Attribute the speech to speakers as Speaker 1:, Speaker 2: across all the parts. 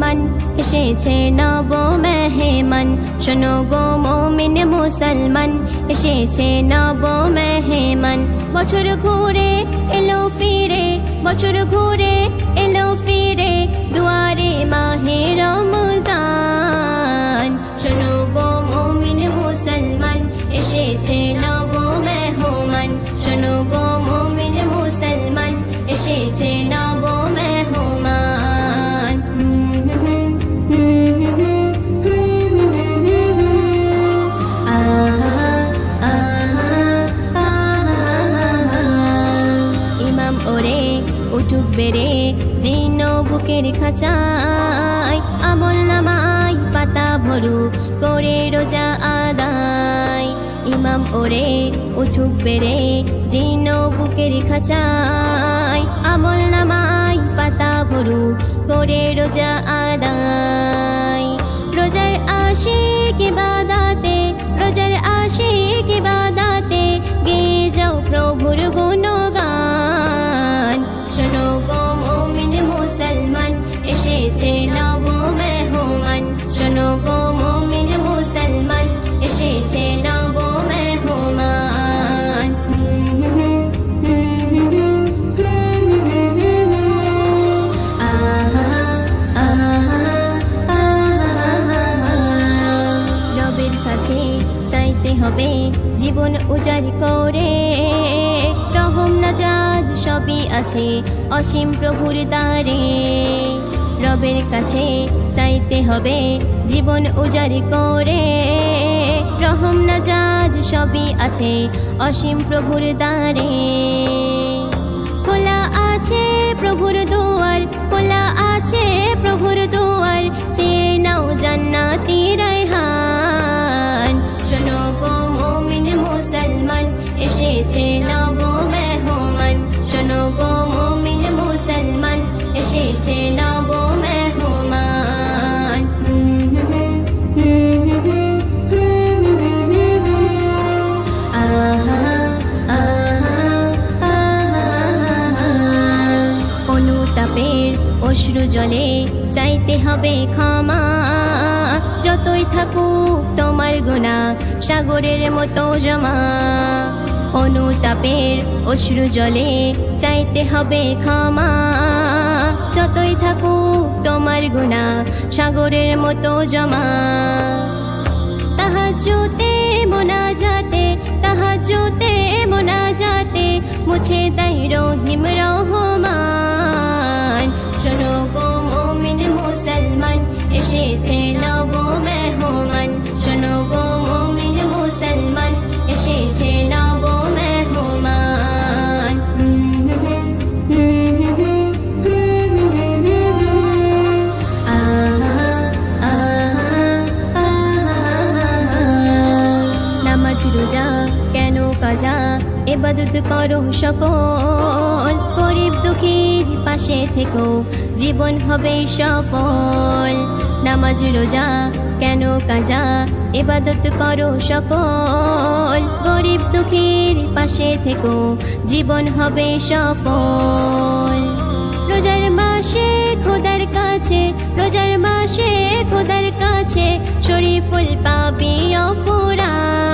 Speaker 1: মুসলমান এসেছে নব মেহমান শোনো গো মোমিন মুসলমান এসেছে নব মেহমান বছর ঘুরে এলো ফিরে বছর ঘুরে এলো ফিরে দুয়ারে মাহে রমজান বুকের খাঁচায় আমল নামাই পাতা ভরু করে রোজা আদায়। ইমাম ওরে উঠুক বেড়ে জীর্ণ বুকের খাঁচায় আমল নামাই পাতা ভরু করে রোজা আদায়। রোজার আসে কি বাদাতে রোজার আসে কি বাদাতে গে যাও প্রভুর গুণগান জীবন উজাড় করে। রহম নাজাদ সবই আছে অসীম প্রভুর দ্বারে। রবের কাছে চাইতে হবে জীবন উজাড় করে। রহম নাজাদ সবই আছে অসীম প্রভুর দ্বারে। খোলা আছে প্রভুর দুয়ার, খোলা আছে প্রভুর দুয়ার। চেয়ে নাও জান্নাতি অশ্রু জলে চাইতে হবে ক্ষমা। যতই থাকুক তোমার গোনা সাগরের মতো জমা। অনুতাপের অশ্রু জলে চাইতে হবে ক্ষমা। যতই থাকুক তোমার গুণা সাগরের মতো জমা। তাহা জোতে মোনা যাতে তাহাজুতে মোনাজাতে তাহাজুতে মোনাজাতে মুছে দেয় রহিম রহমান। শোনো গো মুমিন মুসলমান, এসেছে নব মেহমান। সকল গরিব দুঃখীর পাশে থেকো, জীবন হবে সফল। নামাজ, রোজা কেন কাজা? এবাদত করো সকল গরিব দুঃখীর পাশে থেকো, জীবন হবে সফল। রোজার মাসে খোদার কাছে, রোজার মাসে খোদার কাছে শরীফুল পাবি অফুরান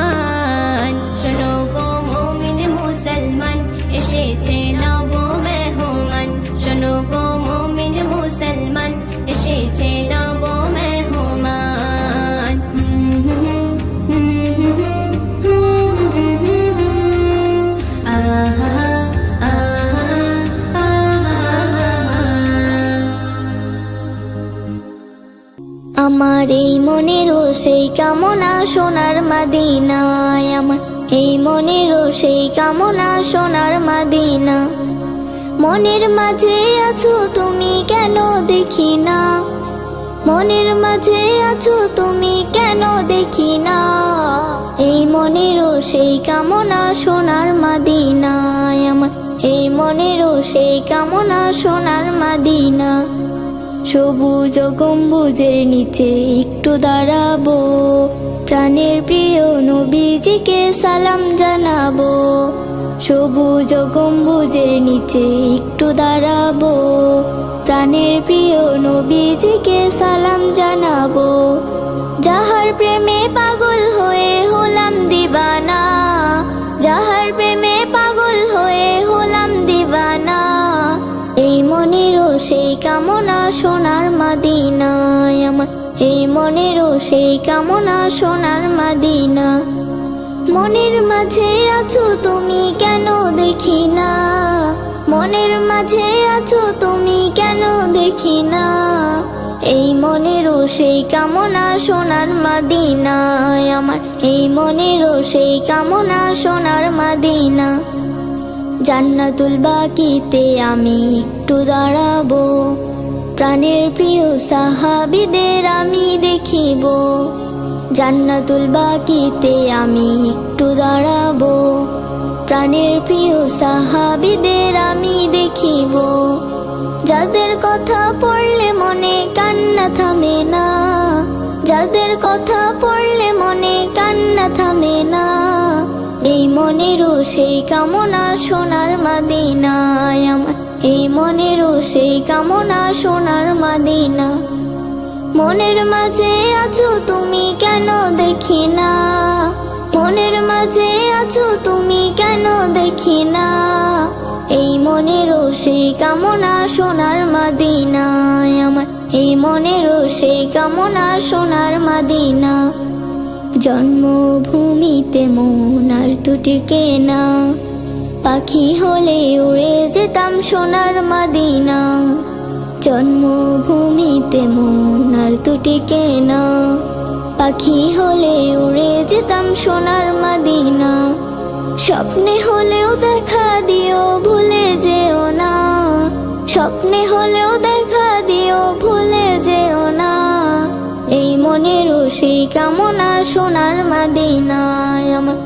Speaker 2: কামনা সোনার মাদিনায় আমার, এই মনেরও সেই কামনা সোনার মাদিনা। মনের মাঝে আছো তুমি কেন দেখি না? মনের মাঝে আছো তুমি কেন দেখি না? এই মনেরও সেই কামনা সোনার মাদিনায় আমার, এই মনেরও সেই কামনা সোনার মাদিনা। সবুজ গম্বুজের নিচে একটু দাঁড়াবো। প্রাণের প্রিয় নবীজিকে সালাম জানাব। সবুজ গম্বুজের নিচে একটু দাঁড়াবো। প্রাণের প্রিয় নবীজিকে সালাম জানাব। যাহার প্রেমে পাগল হয়ে হলাম সেই কামনা সোনার মাদিনা। মনের মাঝে আছো তুমি কেন দেখি না মনের মাঝে আছো তুমি কেন দেখি না এই মনেরও সেই কামনা সোনার মাদিনায় আমার। এই মনেরও সেই কামনা সোনার মাদিনা। জান্নাতুল বাকিতে আমি একটু দাঁড়াবো। প্রাণের প্রিয় সাহাবিদের আমি দেখিব। জান্নাতুল বাকিতে আমি একটু দাঁড়াবো। প্রাণের প্রিয় সাহাবিদের আমি দেখিব। যাদের কথা পড়লে মনে কান্না থামে না। যাদের কথা পড়লে মনে কান্না থামে না। এই মনেরও সেই কামনা সোনার মাদিনায় আমার এই মনেরও সেই কামনা সোনার মাদিনা। মনের মাঝে আছো তুমি কেন দেখি না? মনের মাঝে আছো তুমি কেন দেখি না? এই মনেরও সেই কামনা সোনার মাদিনায় আমার। এই মনেরও সেই কামনা সোনার মাদিনা। জন্মভূমিতে মন আর তুটিকে না পাখি হলে উড়ে যেতাম সোনার মাদিনা। জন্মভূমিতে মন আর তুটিকে না পাখি হলে উড়ে যেতাম সোনার মাদিনা। স্বপ্নে হলেও দেখা দিও ভুলে যেও না। স্বপ্নে হলেও দেখা দিও ভুলে যেও না। এই মনেরও সেই কামনা সোনার মাদিনায় আমার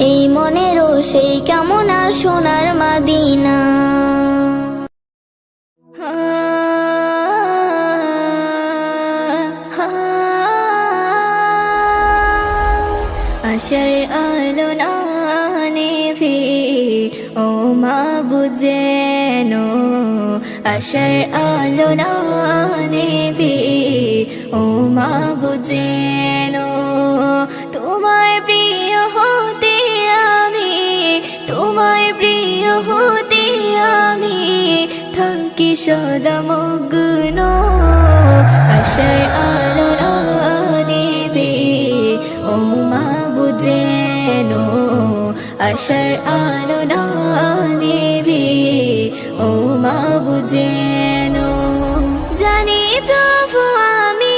Speaker 2: এই মনেরও সেই কামনা সোনার মাদিনা। আশার আলো না নেভে, ও মা বুঝেনো, আশার আলো না নেভে। থাকি সদা মগ্ন আশার আলো না নেবে ও মা বুঝেনো আশার আলো না নেবে ও মা বুঝেনো জানি প্রভু আমি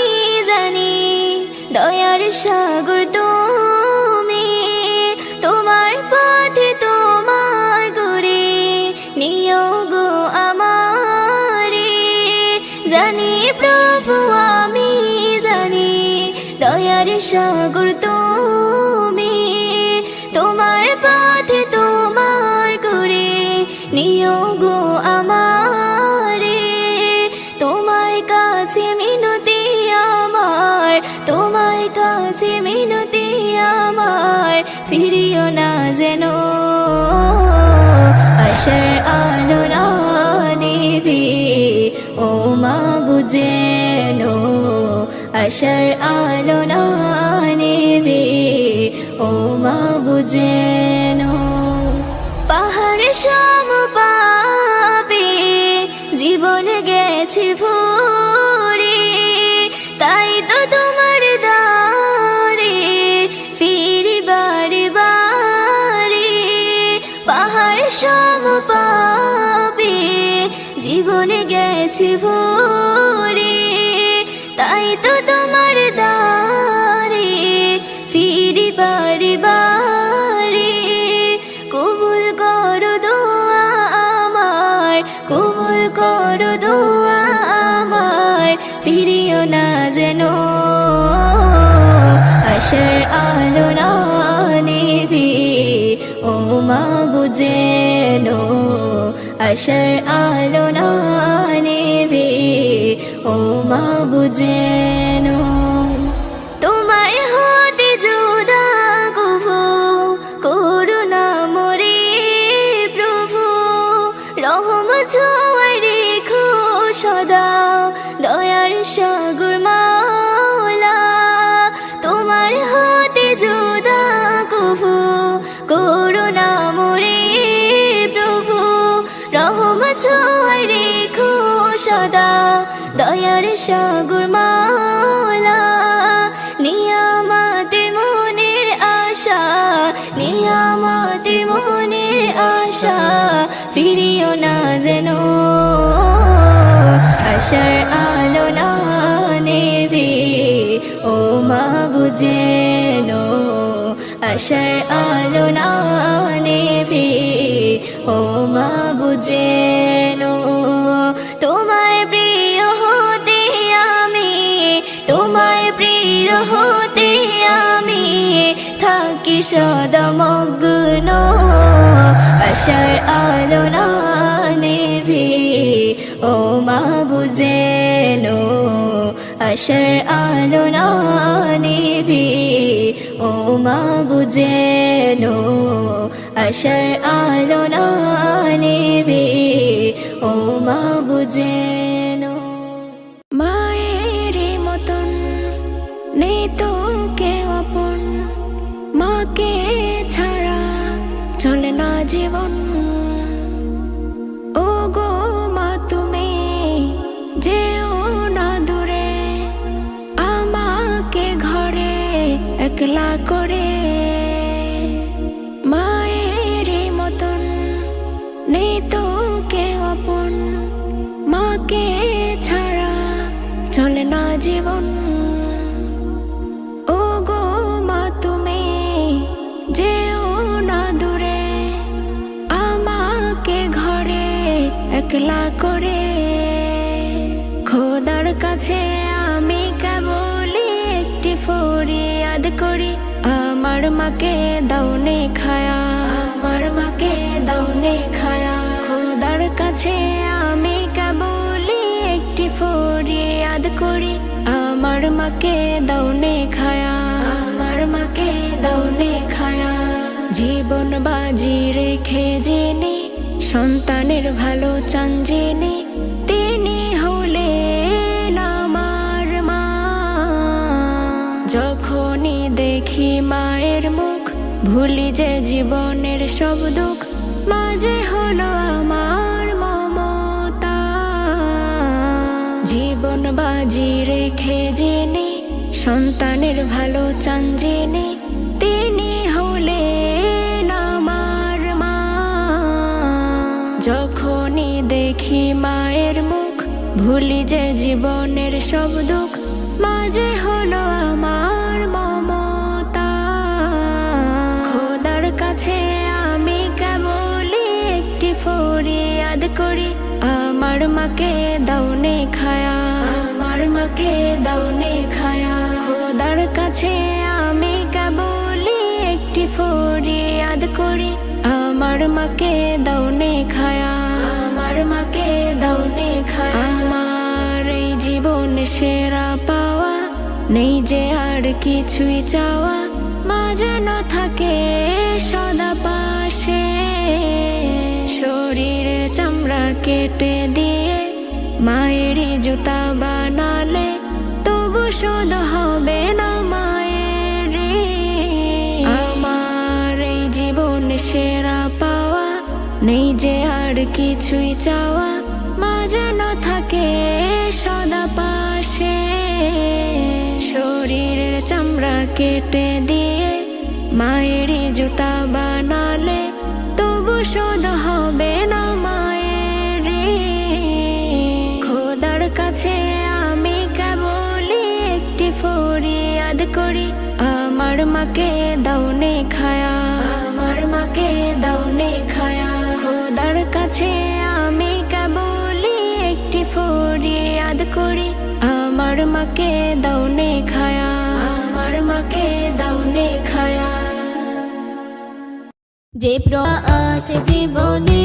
Speaker 2: জানি দয়ার সাগর তুমি সাগর তুমি, তোমার পথে তোমার করে নিয়োগ আমারে। তোমার কাছে মিনতি আমার, তোমার কাছে মিনতি আমার, ফিরিও না যেন। আশার আলো না ও মা বুঝেনো আশার আলো না নেবে ও মা বুঝেন। পাহাড় সম পাবে জীবন গেছে ভরে হাসর আলো নিবি ও মা বুঝেনো। আশার আলো নিবি ও মা বুঝেনো। তোমায় হতে যোদা প্রভু। রহম সদা দয়ার সাগর মাওলা নিয়ামাতের মনের আশা, নিয়ামাতের মনের আশা, ফিরিও না যেন। আশার আলো না নেবে, ও মা বুঝেন। আশার আলো না নেবে, ও মা বুঝেন। থাকি সদা মগ্ন আশার আলো না নেভে, ও মা বুঝেন আশার আলো না নেভে, ও মা বুঝেন আশার আলো না নেভে, ও মা বুঝেন।
Speaker 3: জীবন। ও গো মা তুমি যেও না দূরে আমাকে ঘরে একলা করে একলা করে। খোদার কাছে আমি কেবলই একটি ফরিয়াদ করি। আমার মাকে দাউনে খায়া। আমার মাকে দাউনে খায়া। খোদার কাছে আমি কেবলই একটি ফরিয়াদ করি। আমার মাকে দাউনে খায়া। আমার মাকে দাউনে খায়া। জীবন বাজি রেখে জেনে সন্তানের ভালো চান জেনে তিনি হলেন আমার মা। যখনই দেখি মায়ের মুখ, ভুলি যে জীবনের সব দুঃখ, মাঝে হলো আমার মমতা। জীবন বাজি রেখে জেনে সন্তানের ভালো চান জেনে দেখি মায়ের মুখ, ভুলি যে জীবনের সব দুঃখ, মাঝে হলো আমার মমতা। খোদার কাছে আমি কেবলই একটি ফরিয়াদ করি, আমার মাকে দাউনে খায়া, আমার মাকে দাউনে খায়া। খোদার কাছে আমি কেবলই একটি ফরিয়াদ করি, আমার মাকে দাউনে খায়া। সেরা পাওয়া, নেই যে আর কিছুই চাওয়া, মা যেন থাকে সদা পাশে। শরীরের চামড়া কেটে দিয়ে মায়েরই জুতা বানালে তবু শোধ হবে না মায়ের। আমার এই জীবন সেরা পাওয়া, নেই যে আর কিছুই চাওয়া পাশে শরীরের চামড়া কেটে দিয়ে মায়ের জুতা বানালে তবু শোধ হবে না মায়ের খোদার কাছে আমি কেবলই একটি ফরিয়াদ করি, আমার মাকে দাউনে খায়া, আমার মাকে দাউনে খায়া। খোদার কাছে আমি কেবলই একটি ফরিয়াদ করি আমার মাকে দাউনে খায়া আমার মাকে দাউনে খায়া।
Speaker 1: যে প্র আছে জীবনে